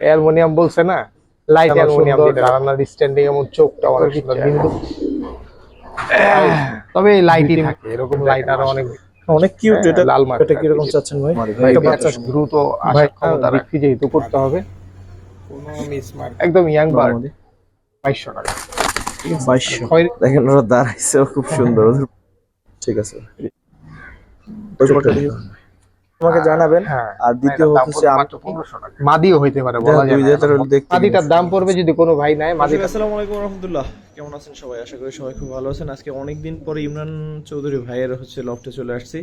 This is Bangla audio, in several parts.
অ্যালুমিনিয়াম বলছে না? লাইট অ্যালুমিনিয়াম সুন্দর জানালার স্ট্যান্ডিং এমন চোখটা অনেক সুন্দর। বিন্দু তবে এই লাইটই থাকে। এরকম লাইট আরও অনেক অনেক কিউট এটা। লাল মার্ক এটা কীরকম চাচ্ছেন ভাই? এটা বাচ্চা দ্রুত আসার ক্ষমতা হ্যাঁ, বিক্রি যেহেতু করতে হবে। কোনো মিসমার্ক একদম ইয়াং বার্ড বাইশশো টাকা। বাইশশো। খয়েরি- দেখেন ওরা দাঁড়াইছে খুব সুন্দর। ঠিক আছে। ওই আমাকে জানাবেন। হ্যাঁ। আর দ্বিতীয় হচ্ছে পড়বে আমি মাত্র 1500 টাকা। মাদিও হইতে পারে বলা যায় মাদিটার দাম পড়বে যদি কোনো ভাই নেয় মাদিটা আসসালামু আলাইকুম রহমতুল্লাহ। কেমন আছেন সবাই? আশা করি সবাই খুব ভালো আছেন। আজকে অনেক দিন পরে ইমরান চৌধুরী ভাইয়ের হচ্ছে লফটে চলে আসছি।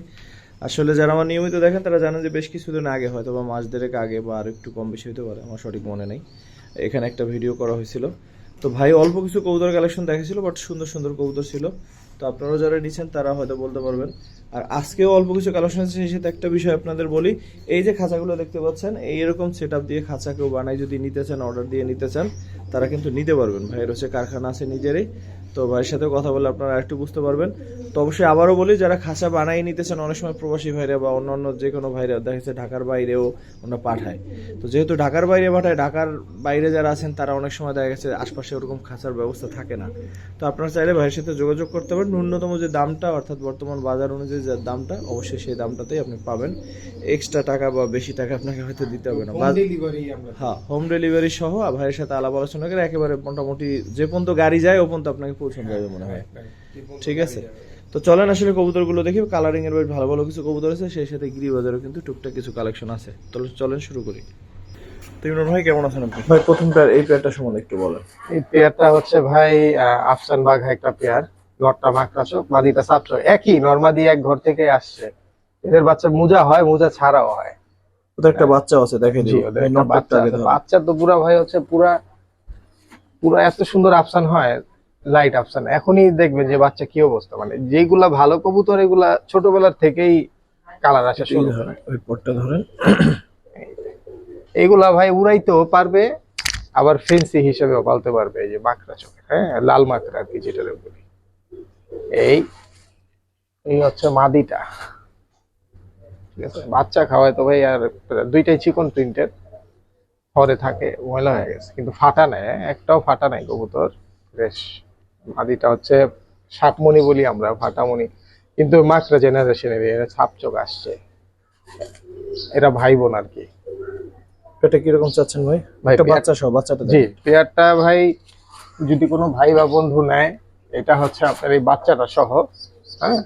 আসলে যারা আমার নিয়মিত দেখেন তারা জানেন যে বেশ কিছুদিন আগে হয়তো বা মাস দেড়েক আগে বা আর একটু কম বেশি হতে পারে আমার সঠিক মনে নেই। এখানে একটা ভিডিও করা হয়েছিল। তো ভাই অল্প কিছু কবুতর কালেকশন দেখেছিল বাট সুন্দর সুন্দর কবুতর ছিল। তো আপনারাও যারা নিচ্ছেন, তারা হয়তো বলতে পারবেন। আর আজকেও অল্প কিছু কালেকশন আছে, সেই সাথে একটা বিষয় আপনাদের বলি। এই যে খাঁচাগুলো দেখতে পাচ্ছেন, এই এরকম সেট দিয়ে খাঁচা কেউ বানাই যদি নিতে চান অর্ডার দিয়ে নিতে চান, তারা কিন্তু নিতে পারবেন। ভাইয়ের হচ্ছে কারখানা আছে নিজেরই। তো ভাইয়ের সাথে কথা বলে আপনারা একটু বুঝতে পারবেন। তো অবশ্যই আবারও বলি যারা খাঁচা বানাই নিতেছেন অনেক সময় প্রবাসী ভাইরা বা অন্যান্য যে কোনো ভাইরা দেখা যাচ্ছে ঢাকার বাইরেও ওনারা পাঠায়। তো যেহেতু ঢাকার বাইরে পাঠায় ঢাকার বাইরে যারা আছেন তারা অনেক সময় দেখা গেছে আশপাশে ওরকম খাঁচার ব্যবস্থা থাকে না। তো আপনারা চাইলে ভাইয়ের সাথে যোগাযোগ করতে পারেন। ন্যূনতম যে দামটা অর্থাৎ বর্তমান বাজার অনুযায়ী যে দামটা অবশ্যই সেই দামটাতেই আপনি পাবেন। এক্সট্রা টাকা বা বেশি টাকা আপনাকে হয়তো দিতে হবে না। হ্যাঁ হোম ডেলিভারি সহ ভাইয়ের সাথে আলাপ আলোচনা করে একেবারে মোটামুটি যে পর্যন্ত গাড়ি যায় ও পর্যন্ত আপনাকে পৌঁছানো যাবে মনে হয়। ঠিক আছে? তো চলেন আসলে কবুতরগুলো দেখি। কালারিং এর বেশ ভালো ভালো কিছু কবুতর আছে সেই সাথে গিরিবাজারও কিন্তু টুকটাক কিছু কালেকশন আছে। তাহলে চলেন শুরু করি। তো ইমরান ভাই কেমন আছেন আপনি? ভাই প্রথম পেয়ার এই পেয়ারটা সম্বন্ধে একটু বলেন। এই পেয়ারটা হচ্ছে ভাই আফসান বাঘ একটা পেয়ার মাকড়াচক মাদিটা ছাত্র। একই নর্মাদি এক ঘর থেকে আসছে। এদের বাচ্চা মোজা হয় মোজা ছাড়াও হয়। ওদের একটা বাচ্চা আছে দেখে জি দিই। ওদের একটা বাচ্চা আছে। বাচ্চা তো পুরা ভাই হচ্ছে পুরা পুরা এত সুন্দর আফসান হয় লাইট আফসান এখনই দেখবেন যে বাচ্চা কি অবস্থা। মানে যেগুলা ভালো কবুতর এগুলা ছোটবেলার থেকেই কালার আসা শুরু। হয় ওই পটটা ধরেন। এগুলা ভাই উড়াইতেও পারবে আবার ফেন্সি হিসেবেও পালতে পারবে। এই যে মাকড়া চোখে হ্যাঁ? লাল মাকড়া আর কি যেটা বলি। এই এই হচ্ছে মাদিটা। ঠিক আছে? বাচ্চা খাওয়ায় তো ভাই আর দুইটাই চিকন প্রিন্টের ঘরে থাকে ময়লা হয়ে গেছে। কিন্তু ফাটা নাই হ্যাঁ, একটাও ফাটা নাই কবুতর। বেশ। মাদিটা হচ্ছে সাপমণি বলি আমরা ফাটামণি কিন্তু মাকড়া জেনারেশনের এরা ছাপ চোখ আসছে। এরা ভাই বোন আর কি। এটা কীরকম চাচ্ছেন ভাই? ভাই, একটা বাচ্চা সহ বাচ্চাটা জি। পেয়ারটা ভাই যদি কোনো ভাই বা বন্ধু নেয় এটা হচ্ছে আপনার এই বাচ্চাটা সহ হ্যাঁ?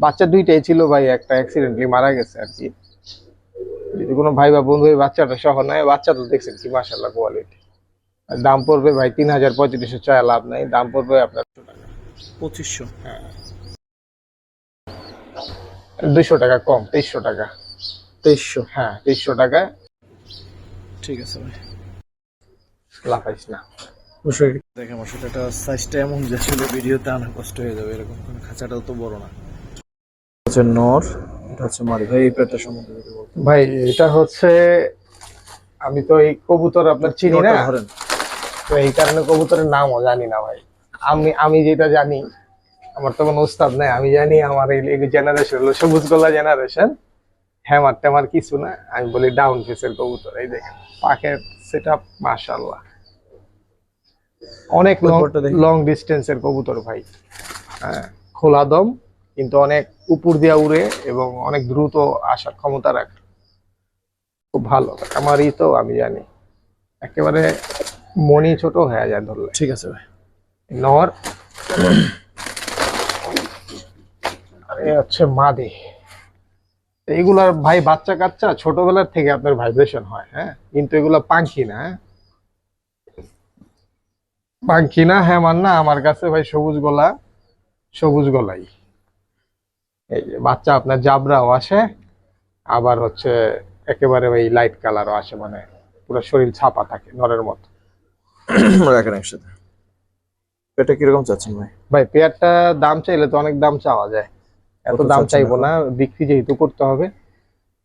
বাচ্চা দুইটাই ছিল ভাই একটা অ্যাক্সিডেন্টলি মারা গেছে আর কি। যদি কোনো ভাই বা বন্ধু এই বাচ্চাটা সহ নেয় বাচ্চা তো দেখছেন কি মাসাল্লাহ কোয়ালিটি দাম পড়বে ভাই তিন হাজার পঁয়ত্রিশশো চায় লাভ নাই। দাম পড়বে আপনার পঁচিশশো? দুইশো টাকা কম তেইশশো টাকা। তেইশশো? হ্যাঁ তেইশশো টাকা। ঠিক আছে ভাই। লাফাইস না। দেখে আমার একটা সাইজটা এমন যে আসলে ভিডিওতে আনা কষ্ট হয়ে যাবে এরকম কারণ খাঁচাটাও তো বড় না। হচ্ছে নর এটা হচ্ছে মারি। ভাই এই পেয়ারটা সম্বন্ধে ভাই এটা হচ্ছে আমি তো এই কবুতর আপনার চিনি না। ধরেন। তো এই কারণে কবুতরের নামও জানি না ভাই। আমি আমি যেটা জানি আমার তো কোনো উস্তাদ নাই আমি জানি আমার এই জেনারেশন হলো সবুজ গোলা জেনারেশন হ্যামার ট্যামার কিছু না আমি বলি ডাউন ফেসের কবুতর এই দেখেন পাখের সেট আপ মার্শাল্লাহ অনেক। লং ডিস্টেন্সের কবুতর ভাই। হ্যাঁ খোলা দম কিন্তু অনেক উপর দিয়া উড়ে এবং অনেক দ্রুত আসার ক্ষমতা রাখে। খুব ভালো আমারই তো আমি জানি। একেবারে মনি ছোট হয়ে যায় ধরলে। ঠিক আছে ভাই। নর। আর এ হচ্ছে মাদি। এইগুলার ভাই বাচ্চা কাচ্চা ছোটবেলার থেকে আপনার ভাইব্রেশন হয় হ্যাঁ? কিন্তু এগুলা পাখি না হ্যাঁ? পাখি না হ্যাঁ মান না আমার কাছে ভাই সবুজ গলা সবুজ গলাই। এই যে বাচ্চা আপনার জাবরাও আসে আবার হচ্ছে একেবারে ওই লাইট কালারও আসে মানে পুরো শরীর ছাপা থাকে নরের মতো। রাখেন একসাথে। এটা কীরকম চাচ্ছেন ভাই? ভাই পেয়ারটা দাম চাইলে তো অনেক দাম চাওয়া যায়। এত দাম চাইব না বিক্রি যেহেতু করতে হবে।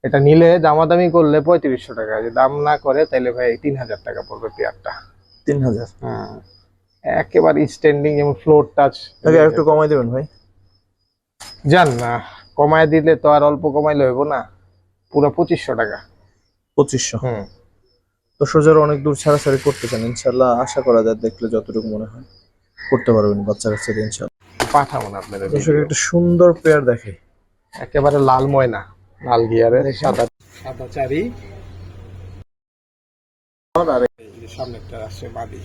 এটা নিলে দামাদামি করলে পঁয়ত্রিশশো টাকা যদি দাম না করে তাহলে ভাই তিন হাজার টাকা পড়বে পেয়ারটা। তিন হাজার? একেবারে স্ট্যান্ডিং যেমন ফ্লোর টাচ একটু কমাই দেবেন ভাই? জান না কমায় দিলে তো আর অল্প কমাইলে হইব না। পুরো পঁচিশশো টাকা। পঁচিশশো। হুম। দর্শক যারা অনেক দূর ছাড়াছাড়ি করতে চান ইনশাল্লাহ আশা করা যায় দেখলে যতটুকু মনে হয় করতে পারবেন বাচ্চা কাচ্চাদের ইনশাল্লাহ পাঠাবো না আপনাদের দর্শক একটা সুন্দর পেয়ার দেখে। একেবারে লাল ময়না লাল গিয়ারের সাদা সাদা চারি আর এই যে আসছে বাদি।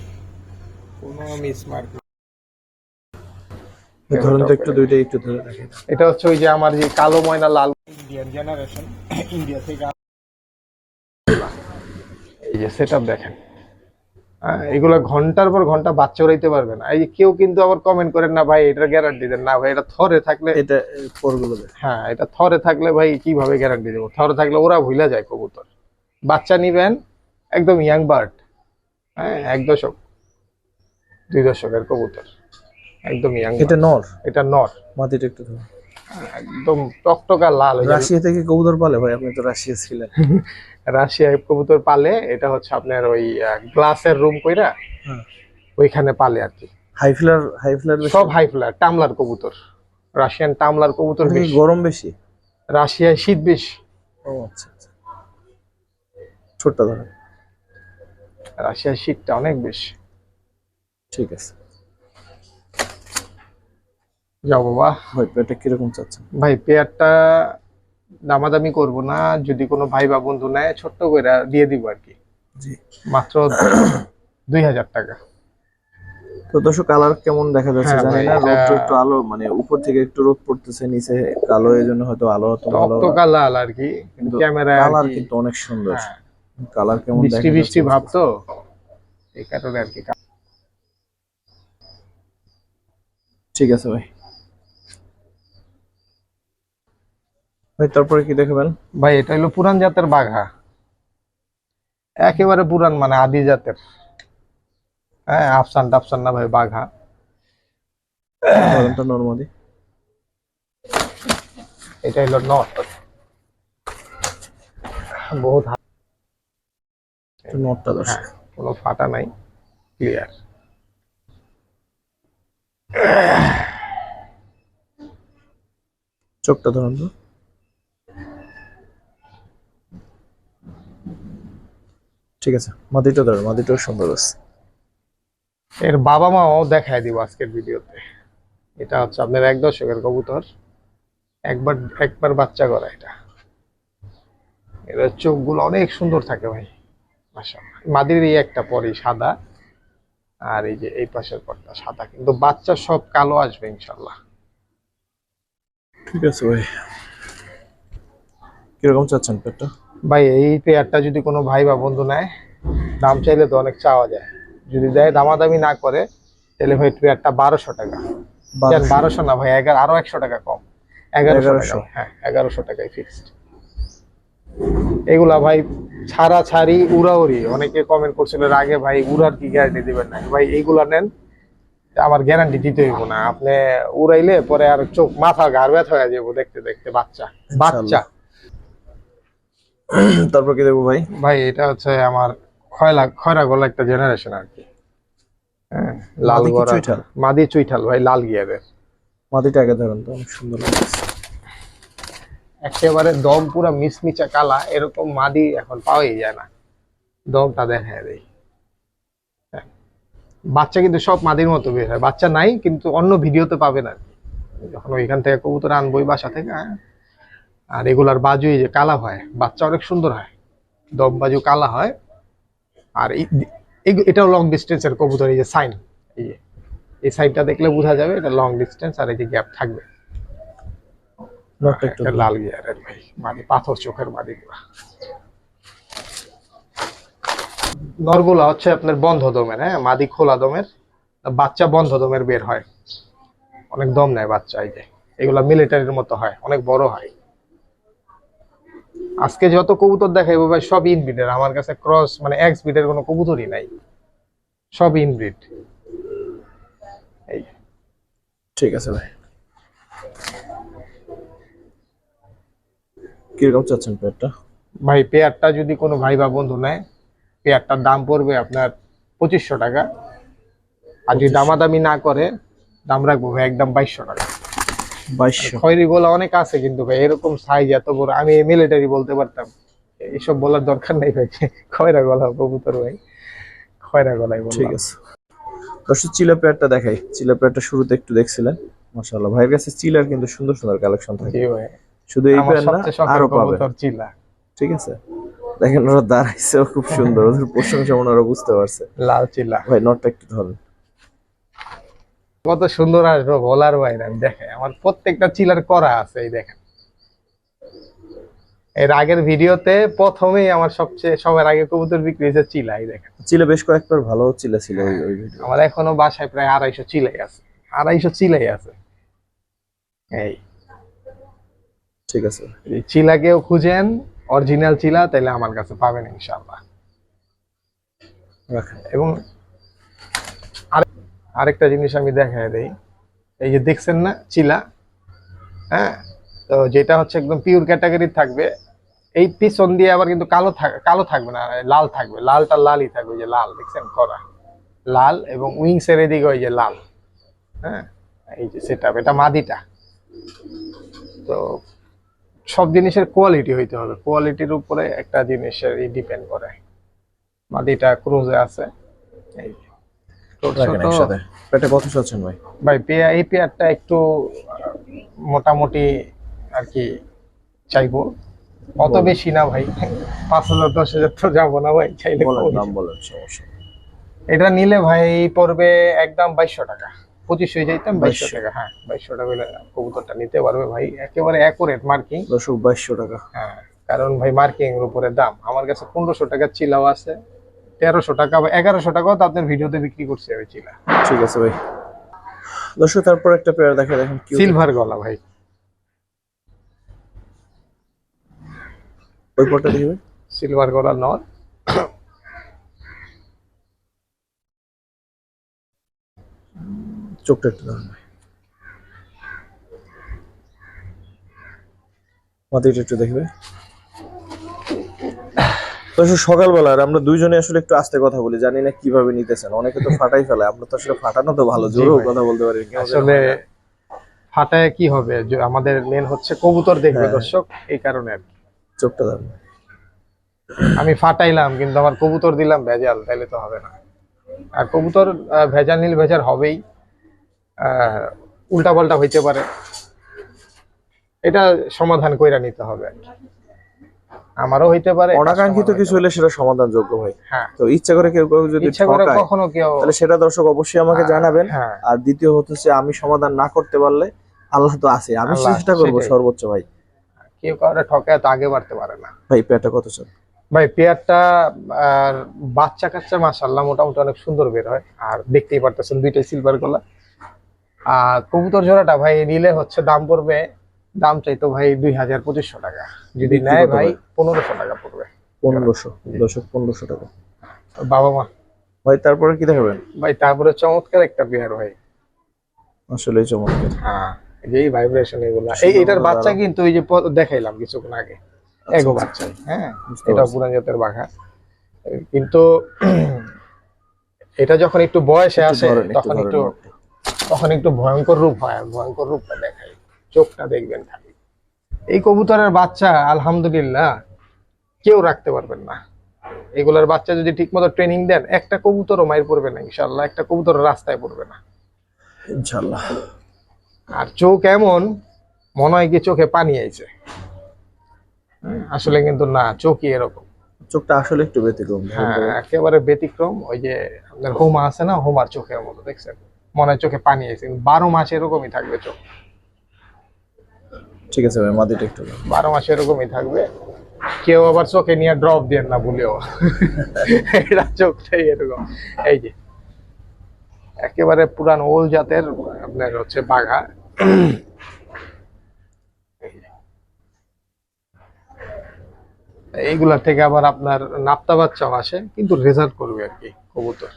কোনো মিস মার্ক ধরুন তো একটু দুইটাই একটু ধরে এটা হচ্ছে ওই যে আমার যে কালো ময়না লাল ইন্ডিয়ান জেনারেশন ইন্ডিয়া থেকে। এই যে সেট দেখেন। হ্যাঁ, এগুলো ঘণ্টার পর ঘণ্টা বাচ্চা উড়াইতে পারবে না। এই কেউ কিন্তু আবার কমেন্ট করেন না ভাই এটার গ্যারান্টি দেন। না ভাই এটা থরে থাকলে এটা পরগুলো হ্যাঁ এটা থরে থাকলে ভাই কীভাবে গ্যারান্টি দেবো? থরে থাকলে ওরা ভুলে যায় কবুতর। বাচ্চা নিবেন একদম ইয়াং বার্ড হ্যাঁ এক দশক দুই দশকের কবুতর। একদম ইয়াং এটা নর? এটা নর। মাটিটা একটু একদম টকটকা লাল রাশিয়া থেকে কবুতর পালে ভাই? আপনি তো রাশিয়া ছিলেন। রাশিয়ায় কবুতর পালে এটা হচ্ছে আপনার ওই গ্লাসের রুম কইরা হ্যাঁ। ওইখানে পালে আর কি। হাই ফ্লার হাই ফ্লার সব হাই ফ্লার টামলার কবুতর। রাশিয়ান টামলার কবুতর বেশি। গরম বেশি? রাশিয়ায় শীত বেশি। ও আচ্ছা আচ্ছা। ছোটটা ধরেন রাশিয়ায় শীতটা অনেক বেশি। ঠিক আছে। যাও বাবা। ভাই পেটটা কীরকম চাচ্ছেন ভাই পেয়ারটা দামাদামি করব না যদি কোনো ভাই বা বন্ধু নেয় ছোট্ট করে দিয়ে দিব আর কি। জি। মাত্র দুই হাজার টাকা। তো দর্শক কালার কেমন দেখা যাচ্ছে হ্যাঁ জানি না রোদ একটু আলো মানে উপর থেকে একটু রোদ পড়তেছে নিচে কালো এই জন্য হয়তো আলো হতো ভালো টকটকা লাল আর কি কিন্তু ক্যামেরায় কালার কিন্তু অনেক সুন্দর। হ্যাঁ। কালার কেমন দেখা বৃষ্টি বৃষ্টি ভাব তো এই কারণে আর কি। ঠিক আছে ভাই। ভাই তারপরে কি দেখাবেন? ভাই এটা হলো পুরান জাতের বাঘা। একেবারে পুরান মানে আদি জাতের। হ্যাঁ আফসান টাফসান না ভাই বাঘা। নর্মালি এটা হলো নট বহুত নটটা দর্শক হ্যাঁ, কোনো ফাটা নাই ক্লিয়ার চোখটা ধরুন তো। ঠিক আছে মাদিটা ধরুন মাদিটাও সুন্দর আছে। এর বাবা মাও দেখায় দিব আজকের ভিডিওতে। এটা হচ্ছে আপনার এক দশকের কবুতর। একবার একবার বাচ্চা করা এটা। এর চোখগুলো অনেক সুন্দর থাকে ভাই মাশাআল্লাহ। মাদির এই একটা পরে সাদা আর এই যে এই পাশের পরটা সাদা। কিন্তু বাচ্চা সব কালো আসবে ইনশাল্লাহ ঠিক আছে ভাই। কীরকম চাচ্ছেন পেটটা? ভাই এই পেয়ারটা যদি কোনো ভাই বা বন্ধু নেয় দাম চাইলে তো অনেক চাওয়া যায়। যদি দেয় দামাদামি না করে তাহলে ভাই পেয়ারটা বারোশো টাকা। বারোশো। না ভাই এগারো আরও একশো টাকা কম। এগারোশো হ্যাঁ এগারোশো টাকায় ফিক্সড এগুলা ভাই ছাড়া ছাড়ি উড়াউড়ি। অনেকে কমেন্ট করছিল এর আগে ভাই উড়ার কি গ্যারান্টি দিবেন না? ভাই এইগুলা নেন আমার গ্যারান্টি দিতে হইব না। আপনি উড়াইলে পরে আর চোখ মাথা ঘাড় ব্যথা হয়ে যাব দেখতে দেখতে বাচ্চা। বাচ্চা। তারপর কি দেবো ভাই? ভাই এটা হচ্ছে আমার খয়লা খয়রা গলা একটা জেনারেশন আর কি। হ্যাঁ লাল গড়া? মাদি চুইঠাল ভাই লাল গিয়ারের মাদিটা আগে ধরুন তো অনেক সুন্দর একেবারে দম পুরো মিচমিচা কালা এরকম মাদি এখন পাওয়াই যায় না। দমটা দেখা দেয় হ্যাঁ। বাচ্চা কিন্তু সব মাদির মতো বের হয়। বাচ্চা নাই কিন্তু অন্য ভিডিওতে পাবে না যখন ওইখান থেকে কবুতর আনবই বাসা থেকে হ্যাঁ। আর এগুলার বাজু যে কালা হয় বাচ্চা অনেক সুন্দর হয়। দম বাজু কালা হয়। আর এটাও লং ডিস্টেন্সের কবুতর এই যে সাইন। এই যে এই সাইনটা দেখলে বোঝা যাবে এটা লং ডিস্টেন্স আর এই যে গ্যাপ থাকবে। লাল গিয়ারের ভাই মানে পাথর চোখের মাদিগুলা নরগুলা হচ্ছে আপনার বন্ধ দমের হ্যাঁ মাদি খোলা দমের বাচ্চা বন্ধ দমের বের হয়। অনেক দম নেয় বাচ্চা এই যে। এগুলা মিলিটারির মতো হয় অনেক বড় হয়। আজকে যত কবুতর দেখাইবো ভাই সব ইনব্রিডের আমার কাছে ক্রস মানে এক্স ব্রিডের কোনো কবুতরই নাই। সব ইনব্রিড এই। ঠিক আছে ভাই। কীরকম চাচ্ছেন পেটটা ভাই পেয়ারটা যদি কোনো ভাই বা বন্ধু নেয় পেয়ারটার দাম পড়বে আপনার পঁচিশশো টাকা। আর যদি দামাদামি না করে দাম রাখব ভাই একদম বাইশশো টাকা। খয়রি গোলা অনেক আছে কিন্তু ভাই এরকম সাইজ এত বড় আমি মিলিটারি বলতে পারতাম। এইসব বলার দরকার নেই ভাই খয়রা গলা কবুতর ভাই। খয়রা গলায় ঠিক আছে। দর্শক চিলা দেখাই। চিলা শুরুতে একটু দেখছিলেন। মাশাআল্লাহ ভাইয়ের কাছে চিলার কিন্তু সুন্দর সুন্দর কালেকশন থাকে। ভাই। শুধু এই না আরও পাবে। কবুতর চিলা। ঠিক আছে। দেখেন ওরা দাঁড়াইছে খুব সুন্দর। ওদের প্রশংসা ওরা বুঝতে পারছে। লাল চিলা। ভাই নটটা একটু ধরেন। কত সুন্দর আসবে বলার বাইরে আমি দেখে আমার প্রত্যেকটা চিলার করা আছে এই দেখেন। এর আগের ভিডিওতে প্রথমেই আমার সবচেয়ে সবার আগে কবুতর বিক্রি হয়েছে চিলা এই দেখেন। চিলা বেশ কয়েকবার ভালো চিলা ছিল ওই ওই ভিডিও আমার এখনও বাসায় প্রায় আড়াইশো চিলাই আছে। আড়াইশো চিলাই আছে। এই। ঠিক আছে। এই চিলা কেউ খুঁজেন অরিজিনাল চিলা তাহলে আমার কাছে পাবেন ইনশাল্লাহ এবং আরেকটা জিনিস আমি দেখাই দেই। এই যে দেখছেন না, চিলা? হ্যাঁ? তো যেটা হচ্ছে একদম পিওর ক্যাটাগরি থাকবে। এই পিছন দিয়ে আবার কিন্তু কালো কালো থাকবে না, লাল থাকবে। লালটা লালই থাকবে যে লাল, দেখছেন? করা লাল এবং উইংস এর এদিকে ওই যে লাল। হ্যাঁ? এই যে সেটা এটা মাদিটা। তো সব জিনিসের কোয়ালিটি হইতে হবে। কোয়ালিটির উপরে একটা জিনিসের ডিপেন্ড করে। মাদিটা ক্রুজে আছে। এই রাখেন একসাথে। পেটে কত চাচ্ছেন ভাই? ভাই এই পেয়ারটা একটু মোটামুটি আর কি চাইব। অত বেশি না ভাই। পাঁচ হাজার দশ হাজার তো যাব না ভাই চাইলে। নাম বলেন সমস্যা এটা নিলে ভাই পড়বে একদম বাইশশো টাকা। পঁচিশ হয়ে যাইতাম বাইশশো টাকা। হ্যাঁ বাইশশো টাকা হলে কবুতরটা নিতে পারবে ভাই। একেবারে অ্যাকুরেট মার্কিং দর্শক বাইশশো টাকা। হ্যাঁ কারণ ভাই মার্কিং এর উপরে দাম। আমার কাছে পনেরোশো টাকার চিলাও আছে। তেরোশো টাকা বা এগারোশো টাকাও তো আপনার ভিডিওতে বিক্রি করছে ওই চিলা। ঠিক আছে ভাই। দর্শক তারপর একটা পেয়ার দেখে দেখেন সিলভার গলা ভাই। ওই পরটা দেখবে সিলভার গলা নর। চোখটা একটু ধরেন ভাই। মাটিটা একটু দেখবে দর্শক সকালবেলা আর আমরা দুইজনে আসলে একটু আস্তে কথা বলি জানি না কীভাবে নিতেছেন। অনেকে তো ফাটাই ফেলে আমরা তো আসলে ফাটানো তো ভালো জোরেও কথা বলতে পারি আসলে ফাটায় কি হবে? যে আমাদের মেন হচ্ছে কবুতর দেখবে হ্যাঁ। দর্শক এই কারণে আর। চোখটা ধরেন আমি ফাটাইলাম কিন্তু আমার কবুতর দিলাম ভেজাল তাইলে তো হবে না। আর কবুতর ভেজাল নীল ভেজাল হবেই। উল্টা পাল্টা হইতে পারে। এটা সমাধান কইরা নিতে হবে আর কি। আমারও হইতে পারে অনাকাঙ্ক্ষিত কিছু হলে সেটা সমাধান যোগ্য হয়। হ্যাঁ। তো ইচ্ছা করে কেউ কেউ যদি ইচ্ছা করে কখনো কেউ তাহলে সেটা দর্শক অবশ্যই আমাকে জানাবেন। হ্যাঁ। আর দ্বিতীয় হচ্ছে আমি সমাধান না করতে পারলে আল্লাহ তো আছে। আমি চেষ্টা করব। সর্বোচ্চ ভাই। কেউ কাউরে ঠকায় তো আগে বাড়তে পারে না। ভাই পেয়ারটা কত চান? ভাই পেয়ারটা আর বাচ্চা কাচ্চা মাসাল্লাহ মোটামুটি অনেক সুন্দর বের হয়। আর দেখতেই পারতেছেন দুইটাই সিলভার গলা আর কবুতর জোড়াটা ভাই নিলে হচ্ছে দাম পড়বে দাম চাইতো ভাই দুই হাজার পঁচিশশো টাকা। যদি নেয় ভাই? পনেরোশো টাকা পড়বে। পনেরোশো দশক পনেরোশো টাকা। বাবা মা। ভাই তারপরে কি দেখাবেন? ভাই তারপরে চমৎকার একটা পেয়ার ভাই। আসলে চমৎকার। হ্যাঁ এই ভাইব্রেশন এগুলা। এই এটার বাচ্চা কিন্তু এই যে দেখাইলাম কিছুক্ষণ আগে। এগো বাচ্চা। হ্যাঁ এটা। পুরান জাতের বাঘা। কিন্তু এটা যখন একটু বয়সে আসে তখন একটু তখন একটু ভয়ঙ্কর রূপ হয় ভয়ঙ্কর রূপটা দেখায়। চোখটা দেখবেন খালি। এই কবুতরের বাচ্চা আলহামদুলিল্লাহ কেউ রাখতে পারবেন না। এগুলার বাচ্চা যদি ঠিকমতো ট্রেনিং দেন একটা কবুতরও মায়ের পড়বে না ইনশাল্লাহ একটা কবুতর রাস্তায় পড়বে না। ইনশাল্লাহ আর চোখ এমন মনে হয় কি চোখে পানি আইছে। আসলে কিন্তু না চোখই এরকম। চোখটা আসলে একটু ব্যতিক্রম। হ্যাঁ একেবারে ব্যতিক্রম ওই যে আপনার হোমা আছে না হোমার চোখের মতো দেখছেন? মনে হয় চোখে পানি আছে বারো মাস এরকমই থাকবে চোখ। ঠিক আছে ভাই মাদিটা একটু বারো মাস এরকমই থাকবে। কেউ আবার চোখে নিয়ে ড্রপ দেন না ভুলেও এটা চোখটাই এরকম। এই যে একেবারে পুরান ওল জাতের আপনার হচ্ছে বাঘা। এইগুলা থেকে আবার আপনার নাপ্তা বাচ্চাও আসে কিন্তু রেজাল্ট করবে আর কি কবুতর।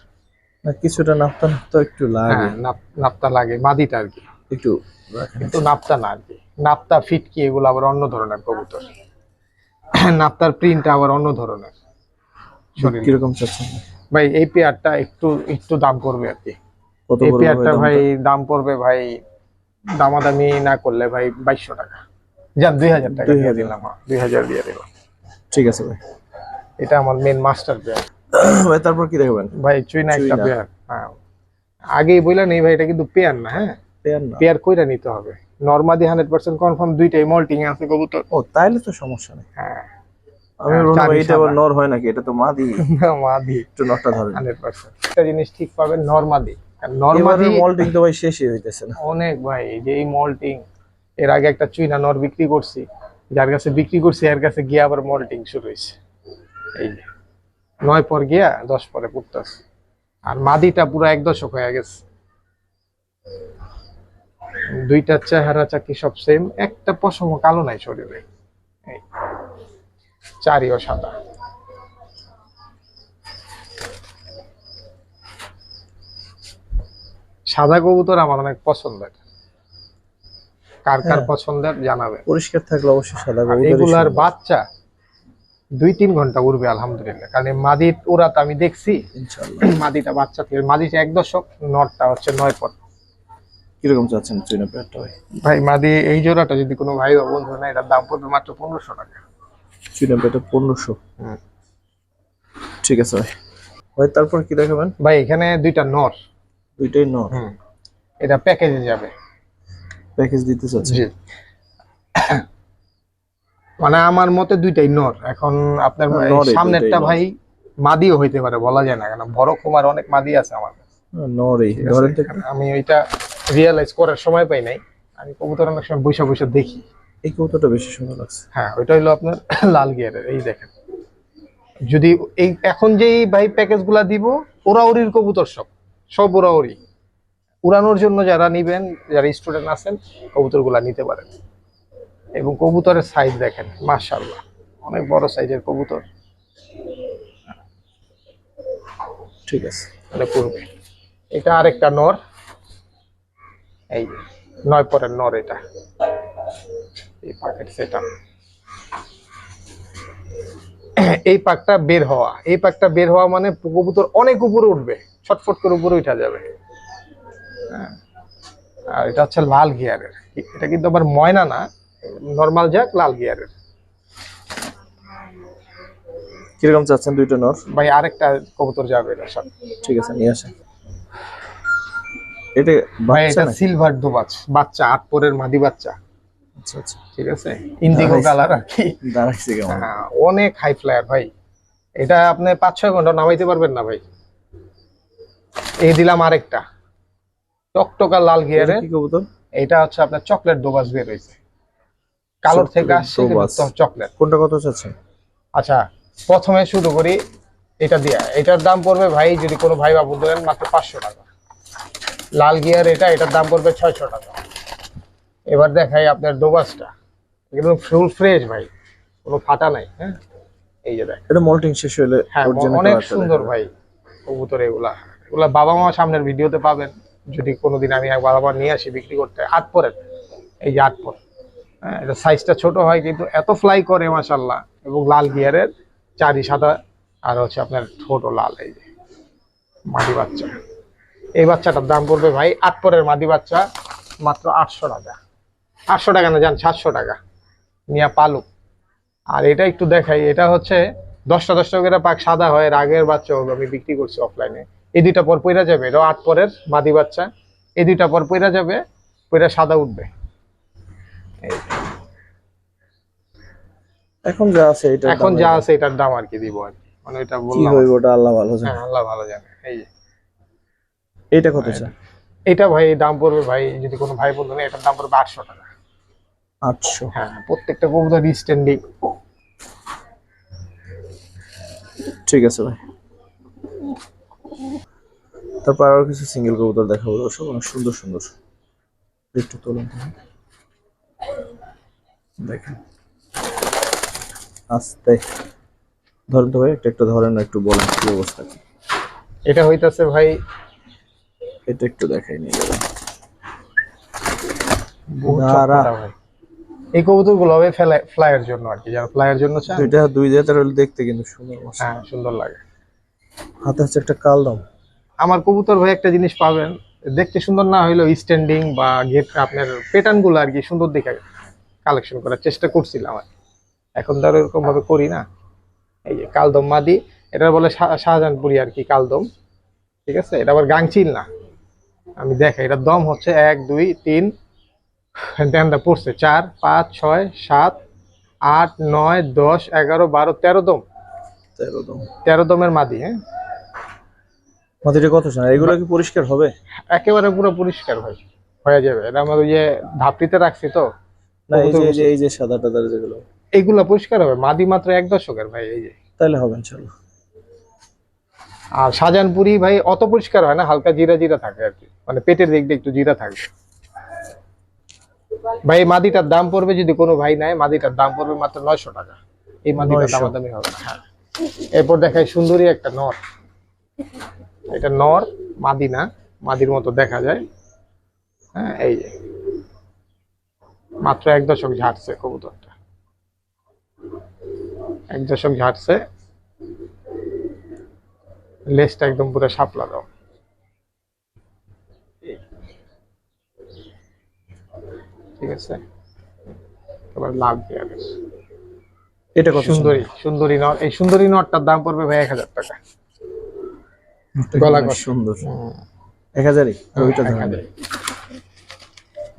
না কিছুটা নাপতা নাপতা একটু লাগে। হ্যাঁ নাপ- নাপ্তা লাগে মাদিটা আর কি। একটু কিন্তু নাপ্তা না আর কি। নাপ্তা ফিটকি এগুলো আবার অন্য ধরনের কবুতর। নাপ্তার প্রিন্টটা আবার অন্য ধরনের। কীরকম চাচ্ছেন? ভাই এই পেয়ারটা একটু একটু দাম পড়বে আর কি। এই পেয়ারটা ভাই দাম পড়বে ভাই দামাদামি না করলে ভাই বাইশশো টাকা। যান দুই হাজার টাকা দিয়ে দিলাম। দুই হাজার দিয়ে দিলাম। ঠিক আছে ভাই। এটা আমার মেন মাস্টার পেয়ার ভাই তারপর কি দেখবেন? ভাই চুইনা একটা পেয়ার হ্যাঁ। আগেই বললেন এই ভাই এটা কিন্তু পেয়ার না হ্যাঁ? পেয়ার না। পেয়ার কইরা নিতে হবে। নর্মাদি হান্ড্রেড পার্সেন্ট কনফার্ম দুইটাই মল্টিং আছে কবুতর। ও তাইলে তো সমস্যা নেই। হ্যাঁ। আমি বলব এটা আবার নর হয় নাকি? এটা তো মাদি। মাদি। একটু ধরেন। হান্ড্রেড পার্সেন্ট একটা জিনিস ঠিক পাবেন নর্মাদি নর্মাদি মল্টিং তো ভাই শেষই হইতেছে না। অনেক ভাই এই যে এই মল্টিং এর আগে একটা চুইনা নর বিক্রি করছি। যার কাছে বিক্রি করছি এর কাছে গিয়ে আবার মল্টিং শুরু হয়েছে এই নয় পর গিয়া দশ পরে পুরতাছে আর মাদিটা পুরো এক দশক হয়ে গেছে। দুইটা চেহারা চাকি সব সেম একটা পশম কালো নাই শরীরে। চারিও সাদা। সাদা কবুতর আমার অনেক পছন্দের। কার কার হ্যাঁ। পছন্দের জানাবে পরিষ্কার থাকলে অবশ্যই সাদা আর কবুতরই এগুলার বাচ্চা দুই তিন ঘণ্টা উড়বে আলহামদুলিল্লাহ। কারণ এই মাদি ওরাত আমি দেখছি মাদিটা বাচ্চা থেকে মাদিটা এক দশক নটটা হচ্ছে নয় পর কীরকম চাচ্ছেন চুইনা পেয়ারটা ভাই? ভাই মাদি এই জোড়াটা যদি কোনো ভাই বা বন্ধু না এটার দাম পড়বে মাত্র পনেরোশো টাকা। চুইনা পেয়ারটা পনেরোশো। ঠিক আছে ভাই। ভাই তারপর কি দেখাবেন? ভাই এখানে দুইটা নর। দুইটাই নর? এটা প্যাকেজে যাবে। প্যাকেজ দিতে চাচ্ছেন? জি। মানে আমার মতে দুইটাই নর। এখন আপনার হ্যাঁ, সামনেরটা ভাই মাদিও হইতে পারে বলা যায় না। কেন? বড় কুমার অনেক মাদি আছে আমার কাছে, নরই। আমি ওইটা রিয়েলাইজ করার সময় পাই নাই। আমি কবুতর অনেক সময় বৈশা বৈশা দেখি। এই কবুতরটা বেশি সুন্দর লাগছে। হ্যাঁ ওইটা হলো আপনার লাল গিয়ারের এই দেখেন। যদি এই এখন যেই ভাই প্যাকেজগুলা দিব ওরা ওরির কবুতর সব সব ওরা ওরি উড়ানোর জন্য যারা নিবেন যারা স্টুডেন্ট আছেন কবুতরগুলা নিতে পারেন। এবং কবুতরের সাইজ দেখেন মাশাআল্লাহ অনেক বড় সাইজের কবুতর। ঠিক আছে। এটা আরেকটা নর। এই নয় পরের নর এটা। এই পাকেট সেটা। এই পাকটা বের হওয়া। এই পাকটা বের হওয়া মানে কবুতর অনেক উপরে উঠবে ছটফট করে উপরে উঠা যাবে। হ্যাঁ। আর এটা হচ্ছে লাল গিয়ারের। এটা কিন্তু আবার ময়না না নর্মাল যাক লাল গিয়ারের। কীরকম চাচ্ছেন দুইটা নর? ভাই আরেকটা কবুতর যাবে এটার সাথে ঠিক আছে নিয়ে আসেন। এটা ভাই বাচ্চা এটা নাকি? সিলভার দুবাচ বাচ্চা আট পরের মাদি বাচ্চা। আচ্ছা আচ্ছা। ঠিক আছে? ইন্ডিগো কালার আর কি। দাঁড়াইছে কেমন? হ্যাঁ, অনেক হাই ফ্লায়ার ভাই। এটা আপনি পাঁচ ছয় ঘণ্টা নামাইতে পারবেন না ভাই। এই দিলাম আরেকটা। টকটকা লাল গিয়ারে এটা হচ্ছে আপনার চকলেট দোবাস বের হয়েছে। কালোর থেকে আসছে চকলেট কোনটা কত চাচ্ছেন আচ্ছা প্রথমে শুরু করি এটা দিয়া। এটার দাম পড়বে ভাই যদি কোনো ভাই বাবু মাত্র পাঁচশো টাকা। লাল গিয়ার এটা এটার দাম পড়বে ছয়শো টাকা। এবার দেখাই আপনার দোবাসটা। একদম ফুল ফ্রেশ ভাই কোনো ফাটা নাই হ্যাঁ? এই যে দেখ। এটা মল্টিং শেষ হলে হ্যাঁ অনেক সুন্দর। ভাই কবুতর এগুলা। এগুলা বাবা মা সামনের ভিডিওতে পাবেন। যদি কোনোদিন আমি একবার আবার নিয়ে আসি বিক্রি করতে আট পরের এই যে আট পর। হ্যাঁ এটা সাইজটা ছোট হয় কিন্তু এত ফ্লাই করে মাসাল্লাহ এবং লাল গিয়ারের চারি সাদা আর হচ্ছে আপনার ছোট লাল এই যে। মাদি বাচ্চা। এই বাচ্চাটার দাম পড়বে ভাই আট পরের মাদি বাচ্চা মাত্র আটশো টাকা। আটশো টাকা না যান সাতশো টাকা। মিয়া পালুক। আর এটা একটু দেখাই এটা হচ্ছে দশটা দশটা করে পাক সাদা হয় এর আগের বাচ্চা হবে আমি বিক্রি করছি অফলাইনে এই দুইটা পর পইরা যাবে এটাও আট পরের মাদি বাচ্চা। এই দুইটা পর পইরা যাবে পইরা সাদা উঠবে। এখন যা আছে এটা এখন যা আছে এটার দাম আর কি দিব আর কি। মানে এটা কি বললাম। হইব ওটা আল্লাহ ভালো জানে। হ্যাঁ আল্লাহ ভালো জানে। এই যে এইটা কত চান এটা ভাই দাম পড়বে ভাই যদি কোনো ভাই বন্ধু নেই এটার দাম পড়বে আটশো টাকা। আটশো। হ্যাঁ প্রত্যেকটা কবুতর স্ট্যান্ডিং ঠিক আছে ভাই। তারপর আরও কিছু সিঙ্গেল কবুতর দেখাবো দর্শক অনেক সুন্দর সুন্দর। একটু তুলুন দেখেন। আস্তে। ধরেন তো ভাই একটা একটা ধরেন না একটু বলেন কি অবস্থা। এটা হইতাছে ভাই এটা একটু দেখাই নিয়ে যাবেন। এই কবুতরগুলো হবে ফ্লাইয়ের জন্য আর কি যারা ফ্লাইয়ের জন্য চান দুইটা দুই জাতের হলে দেখতে কিন্তু সুন্দর হ্যাঁ সুন্দর লাগে। হাতে হচ্ছে একটা কালদম আমার কবুতর ভাই একটা জিনিস পাবেন দেখতে সুন্দর না হইলেও স্ট্যান্ডিং বা গেট আপনার প্যাটার্নগুলো আর কি সুন্দর দেখে কালেকশন করার চেষ্টা করছিলাম আর এখন তো আর এরকম ভাবে করি না। এই যে কালদম মাদি এটা বলে শাহ- শাহজাহানপুরি আর কি কালদম ঠিক আছে? এটা আবার গাংচিল না। আমি দেখাই এটা দম হচ্ছে এক দুই তিন ধ্যানটা পড়ছে চার পাঁচ ছয় সাত আট নয় দশ এগারো বারো তেরো দম। তেরো দম। তেরো দমের মাদি হ্যাঁ? মাটিটা কত শোনা এগুলো কি পরিষ্কার হবে? একেবারে পুরো পরিষ্কার ভাই হয়ে যাবে। এটা আমার ওই যে ধাপটিতে রাখছি তো। না এই যে এই যে সাদা টাদার যেগুলো। এইগুলা পরিষ্কার হবে মাদি মাত্র এক দশকের ভাই এই যে। তাহলে হবে ইনশাল্লাহ। আর শাহজাহানপুরি ভাই অত পরিষ্কার হয় না হালকা জিরা জিরা থাকে আর কি। মানে পেটের দিক দিয়ে একটু জিরা থাকবে ভাই মাদিটার দাম পড়বে যদি কোনো ভাই নেয় মাদিটার দাম পড়বে মাত্র নয়শো টাকা। এই মাদিটার 900 দামাদামি হবে না। হ্যাঁ। এরপর দেখায় সুন্দরী একটা নর। এটা নর মাদি না মাদির মতো দেখা যায়। হ্যাঁ এই যে। মাত্র এক দশক ঝাড়ছে কবুতরটা। এক দশক ঝাড়ছে। লেজটা একদম পুরো সাপলা দাও। ঠিক আছে? এবার লাভ দেওয়া এটা কত সুন্দরী সুন্দরী? নট এই সুন্দরী নটটার দাম পড়বে ভাই এক হাজার টাকা। গলা কষা। সুন্দর। এক হাজারই? ওইটা এক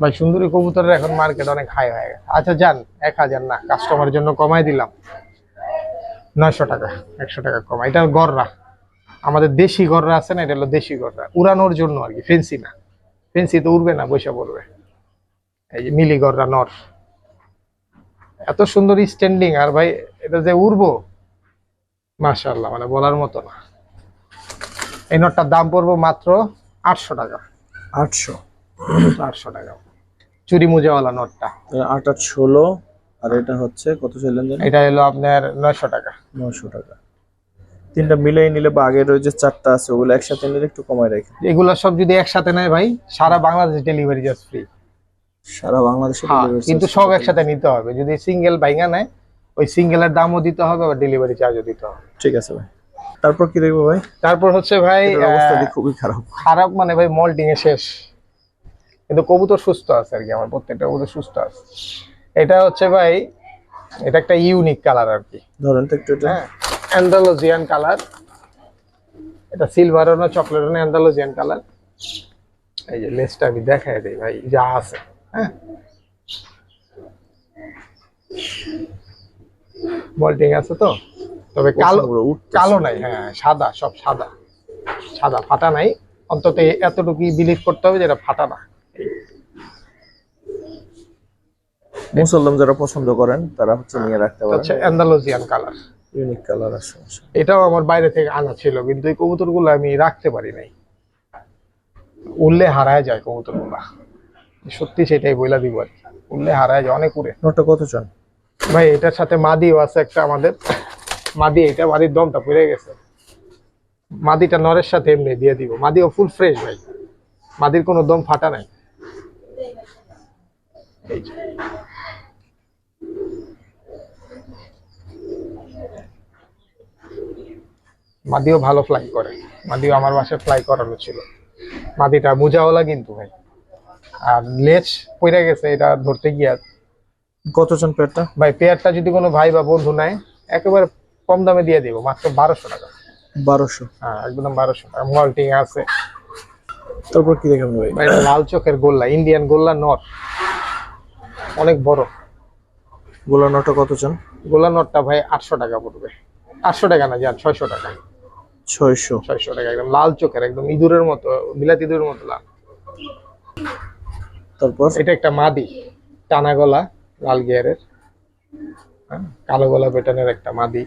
ভাই সুন্দরী কবুতরের এখন মার্কেট অনেক হাই হয়ে গেছে। আচ্ছা যান এক হাজার না কাস্টমারের জন্য কমাই দিলাম। নয়শো টাকা একশো টাকা কমা এটা গররা। আমাদের দেশি গররা আছে না এটা হলো দেশি গররা উড়ানোর জন্য আর কি ফেন্সি না। ফেন্সি তো উড়বে না বসে পড়বে। এই যে মিলি গররা নর। এত সুন্দর স্ট্যান্ডিং আর ভাই এটা যে উড়বো মাশাআল্লাহ মানে বলার মতো না। এই নটটার দাম পড়ব মাত্র আটশো টাকা। আটশো। আটশো টাকা। চুরি মোজাওয়ালা নটটা আট আট ষোলো আর এটা হচ্ছে কত চাইলেন এটা হলো আপনার নয়শো টাকা। নয়শো টাকা। তিনটা মিলাই নিলে বা আগের ওই যে চারটা আছে ওগুলো একসাথে নিলে একটু কমায় রাখি। এগুলো সব যদি একসাথে নেয় ভাই সারা বাংলাদেশ ডেলিভারি জাস্ট ফ্রি সারা বাংলাদেশে হ্যাঁ, কিন্তু সব একসাথে নিতে হবে। যদি সিঙ্গেল ভাইঙ্গা নেয় ওই সিঙ্গেলের দামও দিতে হবে আবার ডেলিভারি চার্জও দিতে হবে। ঠিক আছে ভাই। তারপর কি দেখব ভাই? তারপর হচ্ছে ভাই খুবই খারাপ। খারাপ মানে ভাই মল্টিং এ শেষ। কিন্তু কবুতর সুস্থ আছে আর কি আমার প্রত্যেকটা কবুতর সুস্থ আছে। এটা হচ্ছে ভাই এটা একটা ইউনিক কালার আর কি। ধরেন তো একটু এটা। হ্যাঁ। Andalusian colour. এটা সিলভার সিলভারও না চকলেটও না অ্যান্ডালোজিয়ান কালার। এই যে লেসটা আমি দেখাই দিই ভাই যা আছে হ্যাঁ? বল্টিং আছে তো? তবে কালো কালো নাই হ্যাঁ সাদা সব সাদা। সাদা ফাটা নাই। অন্তত এতটুকু বিলিভ করতে হবে যেটা ফাটা না। মুসলমান যারা পছন্দ করেন তারা হচ্ছে নিয়ে রাখতে পারেন। হচ্ছে অ্যান্ডালোজিয়ান কালার। ইউনিক কালার আছে এটাও আমার বাইরে থেকে আনা ছিল কিন্তু এই কবুতরগুলো আমি রাখতে পারি নাই। উড়লে হারায় যায় কবুতরগুলা। সত্যি সেটাই বইলা দিব আর কি। উড়লে হারায় যায় অনেক উড়ে। নোটটা কত চান ভাই এটার সাথে মাদিও আছে একটা আমাদের। মাদি এটা মাদির দমটা পড়ে গেছে। মাদিটা নরের সাথে এমনি দিয়ে দিব। মাদিও ফুল ফ্রেশ ভাই। মাদির কোনো দম ফাটা নাই। এই মাদিও ভালো ফ্লাই করে। মাদিও আমার বাসায় ফ্লাই করানো ছিল। মাদিটা মুজাওয়ালা কিন্তু ভাই। আর লেজ পড়ে গেছে এটা ধরতে গিয়া। কত চান পেয়ারটা? ভাই পেয়ারটা যদি কোনো ভাই বা বন্ধু নেয় একেবারে কম দামে দিয়ে দিব মাত্র বারোশো টাকা। বারোশো? হ্যাঁ একদম বারোশো টাকা। মল্টিং আছে। তারপর কি দেখাবেন ভাই? ভাই লাল চোখের গোল্লা ইন্ডিয়ান গোল্লা নট। অনেক বড়। গোলা নোটটা কত চান গোল্লা নটটা ভাই আটশো টাকা পড়বে। আটশো টাকা না যান ছয়শো টাকা। ছয়শো। ছয়শো টাকা একদম লাল চোখের একদম ইঁদুরের মতো বিলাতি ইঁদুরের মতো লাল। তারপর? এটা একটা মাদি টানা গলা লাল গিয়ারের। হ্যাঁ, কালো গলা পেটানের একটা মাদি।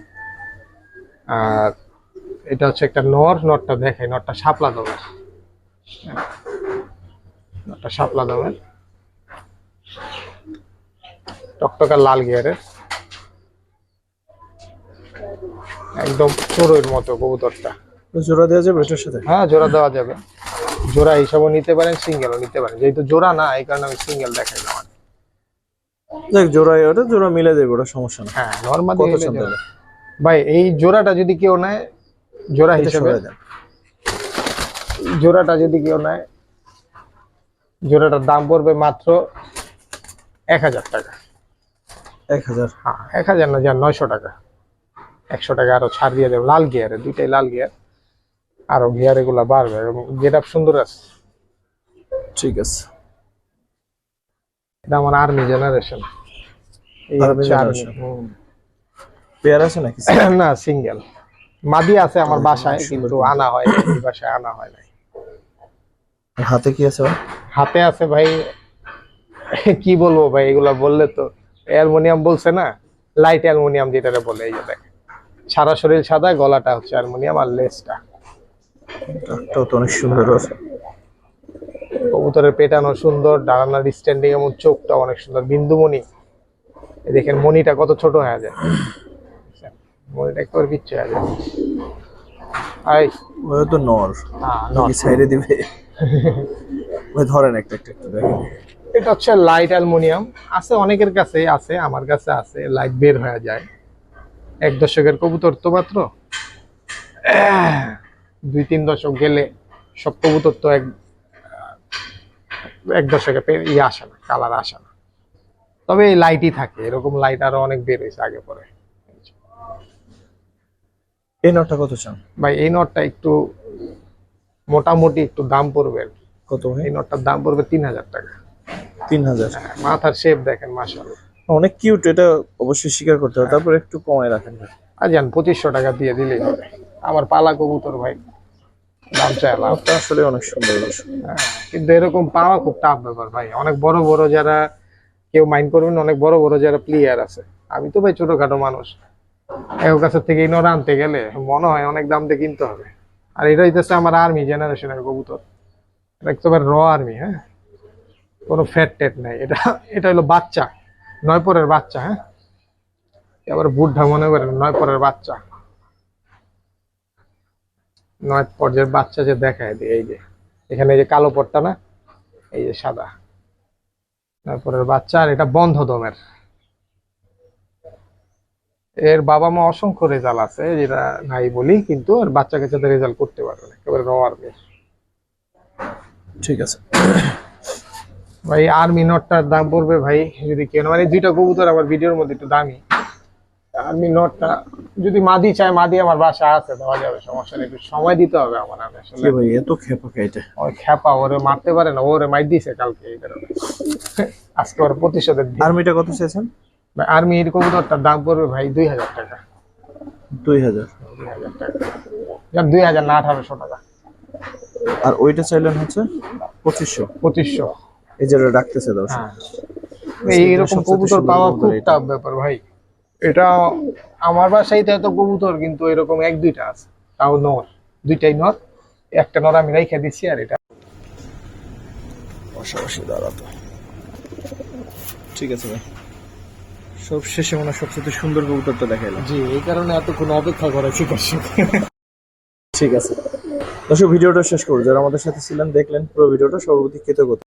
আর এটা হচ্ছে একটা নর নরটা দেখাই নরটা শাপলা দমের। হ্যাঁ, নরটা শাপলা দমের। টকটকা লাল গিয়ারের। একদম চোরের মতো কবুতরটা। জোড়া দেওয়া যাবে এটার সাথে? হ্যাঁ জোড়া দেওয়া যাবে। জোড়া হিসাবেও নিতে পারেন সিঙ্গেলও নিতে পারেন। যেহেতু জোড়া না এই কারণে আমি সিঙ্গেল আর কি। দেখ জোড়া ওটা জোড়া মিলে দেবে ওটা সমস্যা না। হ্যাঁ নর্মালি কত চান ভাই এই জোড়াটা যদি কেউ নেয় জোড়া হিসেবে। জোড়াটা যদি কেউ নেয় জোড়াটার দাম পড়বে মাত্র এক হাজার টাকা। এক হাজার। হ্যাঁ এক হাজার না যান নয়শো টাকা। একশো টাকা আরও ছাড় দিয়ে দেবো লাল গিয়ারে দুইটাই লাল গিয়ার আরও গিয়ার এগুলা বাড়বে এবং গেট আপ সুন্দর আছে। ঠিক আছে। এটা আমার আর্মি জেনারেশন পেয়ার আছে নাকি? না সিঙ্গেল মাদি আছে আমার বাসায় কিন্তু আনা হয় এই বাসায় আনা হয় নাই। হাতে কি আছে হাতে আছে ভাই কি বলব ভাই এগুলা বললে তো অ্যালুমিনিয়াম বলছে না? লাইট অ্যালুমিনিয়াম যেটা বলে এই যে দেখেন। সারা শরীর সাদা গলাটা হচ্ছে অ্যালুমিনিয়াম আর তো অনেক সুন্দর আছে। কবুতরের পেটানো সুন্দর ডানার স্ট্যান্ডিং এবং চোখটা অনেক সুন্দর। বিন্দুমণি দেখেন মণিটা কত ছোট হয়ে যায়। মণিটা একবার কিচ্ছু হয়ে যায় আই ওই তো নর। হ্যাঁ, নাকি সাইডে দিবে। ওই ধরেন একটা একটা একটু দেখেন। এটা হচ্ছে লাইট অ্যালুমিনিয়াম। আছে অনেকের কাছে আছে আমার কাছে আছে লাইট বের হয়ে যায়। এক দশকের কবুতর তো মাত্র? দুই তিন দশক গেলে সব কবুতর তো এক এক দশকে ইয়ে আসে না কালার আসে না। তবে এই লাইটই থাকে এরকম লাইট আরও অনেক বের হয়েছে আগে পরে। এই নটটা কত চান? ভাই এই নটটা একটু মোটামুটি একটু দাম পড়বে আর কি। কত এই নটটার দাম পড়বে তিন হাজার টাকা। তিন হাজার। মাথার শেপ দেখেন মাসাল্লাহ অনেক কিউট এটা অবশ্যই স্বীকার করতে হবে। তারপর একটু কমায় রাখেন আর যান পঁচিশশো টাকা দিয়ে দিলেই হবে। আমার পালা কবুতর ভাই। দাম চাই লাভ। আসলে অনেক সুন্দর হ্যাঁ, কিন্তু এরকম পাওয়া খুব টাফ ব্যাপার ভাই। অনেক বড় বড় যারা কেউ মাইন্ড করবেন অনেক বড় বড় যারা প্লেয়ার আছে। আমি তো ভাই ছোটখাটো মানুষ। এর কাছে থেকে ইনোর আনতে গেলে মনে হয় অনেক দাম দিয়ে কিনতে হবে। আর এটা হইতেছে আমার আর্মি জেনারেশনের কবুতর। এটা একেবারে র আর্মি হ্যাঁ? কোনো ফ্যাট টেট নাই। এটা এটা হলো বাচ্চা। নয় পরের বাচ্চা হ্যাঁ? এবার বুদ্ধা মনে করেন নয় পরের বাচ্চা। নয় পর্যায়ের বাচ্চা যে দেখায় এই যে। এখানে এই যে কালো পট্টা না, এই যে সাদা। তারপরের বাচ্চা, আর এটা বন্ধ দমের। এর বাবা মা অসংখ্য রেজাল্ট আছে যেটা নাই বলি, কিন্তু আর বাচ্চা কাচ্চাদের রেজাল্ট করতে পারবে না, একেবারে র ঠিক আছে। ভাই আর্মি নটটার দাম পড়বে ভাই যদি কেন মানে দুইটা কবুতর আমার ভিডিওর মধ্যে একটু দামি। আর্মি নটটা যদি মাদি চায় মাদি আমার বাসা আছে দেওয়া যাবে সমস্যা নেই। একটু সময় দিতে হবে আমার আমি আসলে ভাই এত খেপা খাইতে ওই খেপা ওরে মারতে পারে না ওরে মাইর দিছে কালকে এই কারণে। আজকে ওর প্রতিশোধের দিন। আর্মিটা কত চেয়েছেন ভাই আর্মির কবুতরটার দাম পড়বে ভাই দুই হাজার টাকা। দুই হাজার। দুই হাজার টাকা। দুই হাজার না আঠারোশো টাকা। আর ওইটা চাইলেন হচ্ছে পঁচিশশো। পঁচিশশো। যে ডাকতেছে দাও হ্যাঁ। এইরকম কবুতর পাওয়া খুব। টাফ ব্যাপার ভাই। এটা আমার বাসায় এত কবুতর কিন্তু এরকম এক দুইটা আছে। তাও নর। দুইটাই নর। একটা নর আমি রেখে দিচ্ছি আর এটা। পাশাপাশি দাঁড়াতো ঠিক আছে ভাই। সব শেষে মনে হয় সবচেয়ে সুন্দর কবুতরটা দেখাইলাম। জি এই কারণে এতক্ষণ অপেক্ষা করেছি দর্শক। ঠিক আছে। দর্শক ভিডিওটা শেষ করব। যারা আমাদের সাথে ছিলেন দেখলেন পুরো ভিডিওটা সর্বপ্রতি কৃতজ্ঞতা।